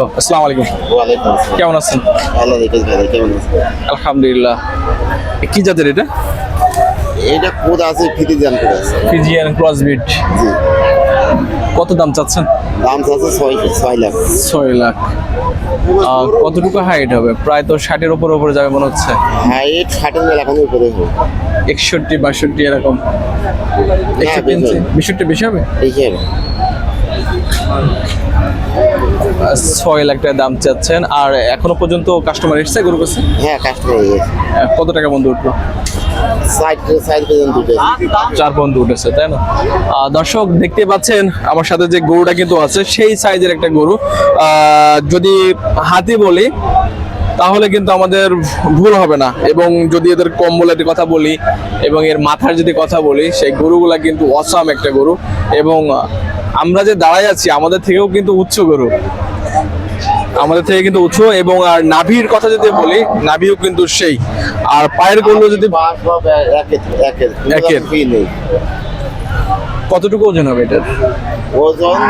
আসসালামু আলাইকুম। কেমন আছেন? আল্লাহ রেখেছে ভাই কেমন আছেন? আলহামদুলিল্লাহ। কি জাতের এটা? এইটা কোদ আছে ফিজিয়ান ক্রস বিট জি। কত দাম চাচ্ছেন? দাম আছে ছয় ছয় লাখ। ছয় লাখ। কতটুকু হাইট হবে? প্রায় তো ষাটের উপর উপরে যাবে মনে হচ্ছে। হাইট ষাটের এখন উপরে হবে। একষট্টি বাষট্টি এরকম। একষট্টি বেশি হবে। বেশি হবে। ছয় লাখ টাকা দাম চাচ্ছেন। আর এখনও পর্যন্ত কাস্টমার এসছে গরু কাছে? হ্যাঁ কাস্টমার এসেছে কত টাকা বন্ধু উঠল? চার পর্যন্ত উঠেছে। তাই না? দর্শক দেখতে পাচ্ছেন আমার সাথে যে গরুটা কিন্তু আছে সেই সাইজের একটা গরু। আহ, যদি হাতি বলি তাহলে কিন্তু আমাদের ভুল হবে না। এবং যদি এদের কম্বলের কথা বলি এবং এর মাথার যদি কথা বলি সেই গরুগুলা কিন্তু অসাম একটা গরু। এবং আমরা যে দাঁড়ায় আছি আমাদের থেকেও কিন্তু উচ্চ গরু। আমাদের থেকে কিন্তু উঁচু এবং আর নাভির কথা যদি বলি নাভিও কিন্তু সেই। আর পায়ের গরু যদি একের একের একের। ফি নেই কতটুকু ওজন হবে এটার? ওজন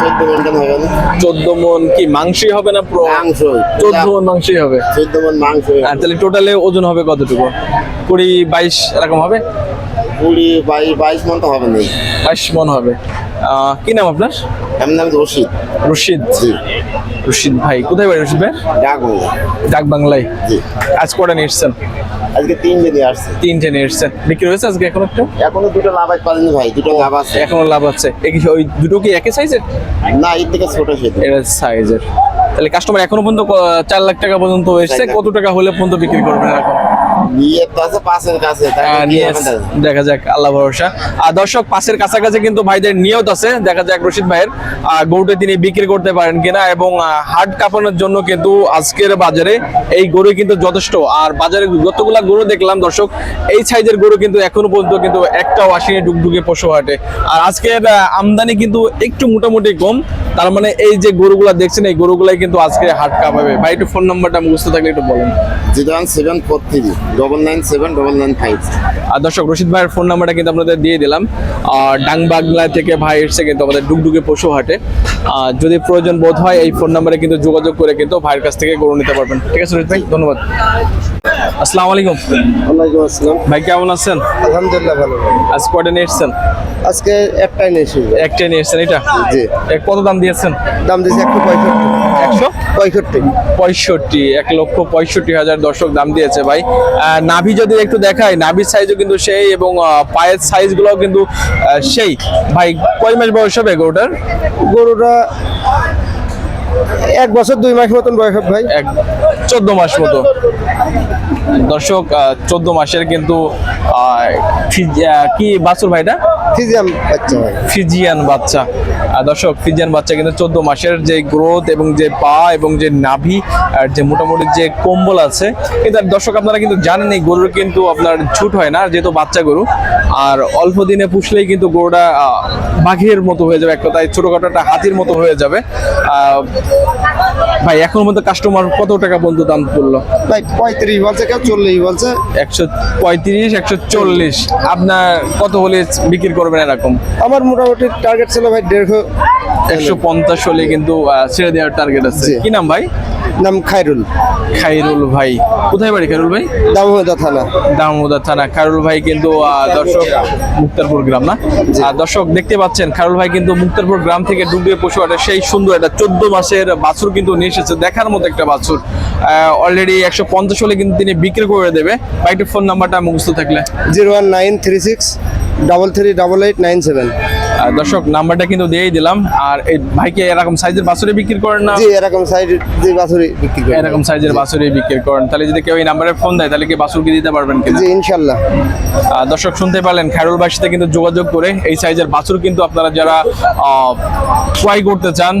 চোদ্দ মন হবে চোদ্দ মন কি মাংসই হবে না পুরো? মাংস চোদ্দ মন মাংসই হবে। চোদ্দ মন মাংস আর তাহলে টোটালে ওজন হবে কতটুকু? কুড়ি বাইশ এরকম হবে? কুড়ি বাইশ বাইশ মন তো হবে না। বাইশ মন হবে। কি নাম আপনার? এমন নাম রশিদ। রশিদ? জি। রশিদ ভাই কোথায় বাড়ি রশিদ ভাই ডাক বাংলায় জি। আজ কটা নিয়ে এসছেন? আজকে তিন দিনে আসছে। তিনটে নিয়ে এসছেন। বিক্রি হয়েছে আজকে এখন একটু? এখনও দুটো লাভ আজ পারেনি ভাই দুটো লাভ আছে। এখনও লাভ আছে। ওই দুটো কি একই সাইজের না এর থেকে ছোট সেতু এটা সাইজের তাহলে কাস্টমার এখনও পর্যন্ত চার লাখ টাকা পর্যন্ত এসছে। কত টাকা হলে পর্যন্ত বিক্রি করবেন এখন দেখা যাক আল্লাহ ভরসা। আর দর্শক পাশের কাছাকাছি কিন্তু ভাইদের নিয়ত আছে। দেখা যাক রশিদ ভাইয়ের গরুটা তিনি বিক্রি করতে পারেন কিনা এবং হাট কাঁপানোর জন্য কিন্তু আজকের বাজারে এই গরু কিন্তু যথেষ্ট। আর বাজারে যতগুলা গরু দেখলাম দর্শক এই সাইজের গরু কিন্তু এখনও পর্যন্ত কিন্তু একটাও আসেনি ডুগডুগে পশু হাটে। আর আজকের আমদানি কিন্তু একটু মোটামুটি কম। তার মানে এই যে গরুগুলা দেখছেন এই গরুগুলাই কিন্তু আজকে হাট কাঁপাবে। ভাই একটু ফোন নাম্বারটা মুখস্থ থাকলে একটু বলেন। Zero one seven four three double nine seven double nine five আর দর্শক রশিদ ভাইয়ের ফোন নাম্বারটা কিন্তু আপনাদের দিয়ে দিলাম। আর ডাংবাগলা থেকে ভাই এসছে কিন্তু আমাদের ডুগডুগে পশু হাটে। আর যদি প্রয়োজন বোধ হয় এই ফোন নাম্বারে কিন্তু যোগাযোগ করে কিন্তু ভাইয়ের কাছ থেকে গরু নিতে পারবেন। ঠিক আছে রশিদ ভাই ধন্যবাদ। আসসালামু আলাইকুম। ওয়ালাইকুম আসসালাম। ভাই কেমন আছেন? আলহামদুলিল্লাহ ভালো। আজ কয়টা নিয়ে এসছেন? আজকে একটাই নেই শুধু একটাই নিয়ে এসছেন এটা? জি। কত দাম দিয়েছেন? দাম দিয়েছে একশো পঁয়ষট্টি। একশো? পঁয়ষট্টি। পঁয়ষট্টি এক লক্ষ পঁয়ষট্টি হাজার দর্শক দাম দিয়েছে ভাই। নাভি যদি একটু দেখায় নাভির সাইজও কিন্তু সেই এবং পায়ের সাইজগুলোও কিন্তু সেই। ভাই কয় মাস বয়স হবে গরুটার? গরুটা এক বছর দুই মাস মতন বয়স হবে ভাই। এক চোদ্দ মাস মতো। দর্শক চোদ্দ মাসের কিন্তু কি বাছুর ভাইটা ফিজিয়াম বাচ্চা ফিজিয়ান বাচ্চা। দর্শক, ফিজিয়ান বাচ্চা কিন্তু চোদ্দ মাসের যে গ্রোথ এবং যে পা এবং যে নাভি আর যে মোটামুটি যে কম্বল আছে, কিন্তু দর্শক আপনারা কিন্তু জানেন এই গরুর কিন্তু আপনার ছুট হয় না, যেহেতু বাচ্চা গরু। আর অল্প দিনে পুষলেই কিন্তু গরুটা বাঘের মতো হয়ে যাবে, এক কথায় ছোটোখাটো একটা হাতির মতো হয়ে যাবে। ভাই এখন মধ্যে কাস্টমার কত টাকা বন্ধু দাম করল ভাই পঁয়ত্রিশ বলছে কেউ চল্লিশ বলছে। একশো পঁয়ত্রিশ একশো চল্লিশ। আপনার কত হলে বিক্রি করবেন এরকম? আমার মোটামুটি টার্গেট ছিল ভাই দেড়শো। একশো পঞ্চাশ হলে কিন্তু ছেড়ে দেওয়ার টার্গেট আছে। কি নাম ভাই? নাম খায়রুল। খাইরুল ভাই। কোথায় বাড়ি খাইরুল ভাই? দামোদা থানা। দামোদর থানা। খায়রুল ভাই কিন্তু দর্শক মুক্তারপুর গ্রাম না? আর দর্শক দেখতে পাচ্ছেন খায়রুল ভাই কিন্তু মুক্তারপুর গ্রাম থেকে ডুবিয়ে পশু হাটে। সেই সুন্দর একটা চোদ্দ মাসের বাছুর কিন্তু নিয়ে এসেছে দেখার মতো একটা বাছুর। অলরেডি একশো পঞ্চাশ হলে কিন্তু তিনি বিক্রি করে দেবে। ভাইটির ফোন নাম্বারটা মুখস্থ থাকলে। Zero one nine three six double three double eight nine seven. দর্শক নাম্বারটা কিন্তু দিয়েই দিলাম। আর এই ভাইকে এরকম সাইজের বাসুরি বিক্রি করেন না? জি এরকম সাইজের বাসুরি বাছুরি বিক্রি করেন। এরকম সাইজের বাসুরি বিক্রি করেন। তাহলে যদি কেউ এই নাম্বারে ফোন দেয় তাহলে কি বাছুরকে দিতে পারবেন কিনা? জি ইনশাআল্লাহ দর্শক শুনতে পারলেন খায়রুল ভাইয়ের সাথে কিন্তু যোগাযোগ করে এই সাইজের বাছুর কিন্তু আপনারা যারা ক্রয় করতে চান